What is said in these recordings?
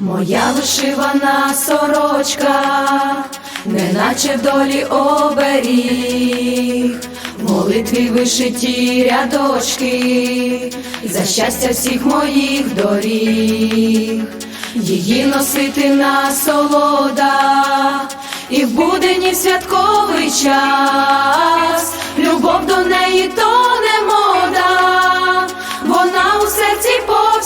Моя вишивана сорочка, неначе в долі оберіг, молитві вишиті рядочки, за щастя всіх моїх доріг, її носити насолода, і в будені святковий час,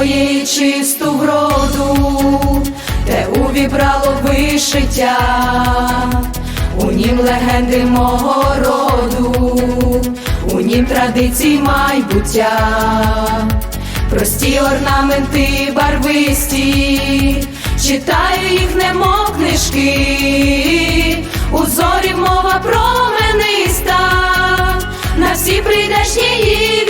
моєї чисту вроду, те увібрало вишиття, у нім легенди мого роду, у нім традицій майбуття, прості орнаменти барвисті, читаю їх, немов книжки, у зорі мова промениста, на всі прийдешні її